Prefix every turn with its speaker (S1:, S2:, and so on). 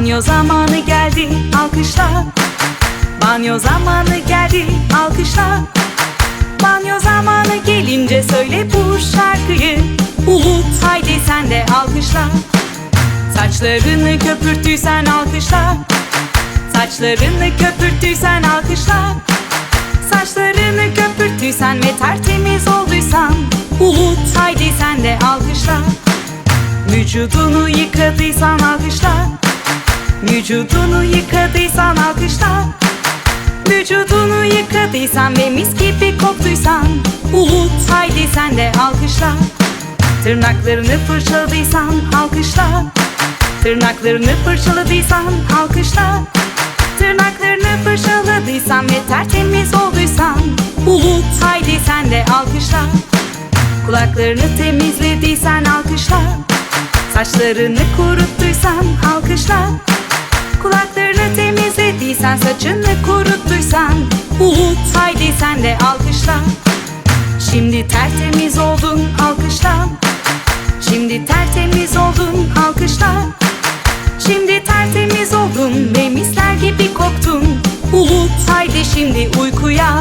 S1: Banyo zamanı geldi alkışla. Banyo zamanı geldi alkışla. Banyo zamanı gelince söyle bu şarkıyı. Bulut haydi sen de alkışla. Saçlarını köpürttüysen alkışla. Saçlarını köpürttüysen alkışla. Saçlarını köpürttüysen ve tertemiz olduysan. Bulut haydi sen de alkışla. Vücudunu yıkadıysan alkışla Vücudunu yıkadıysan alkışla. Vücudunu yıkadıysan ve mis gibi koktuysan Bulut haydi sen de alkışla. Tırnaklarını fırçaladıysan alkışla. Tırnaklarını fırçaladıysan alkışla. Tırnaklarını fırçaladıysan ve tertemiz olduysan Bulut haydi sen de alkışla. Kulaklarını temizlediysen alkışla. Saçlarını kuruttuysan alkışla Saçını kuruttuysan Unut Haydi sen de alkışla. Şimdi tertemiz oldun alkışla. Şimdi tertemiz oldun alkışla. Şimdi tertemiz oldun ve misler gibi koktun. Unut Haydi şimdi uykuya.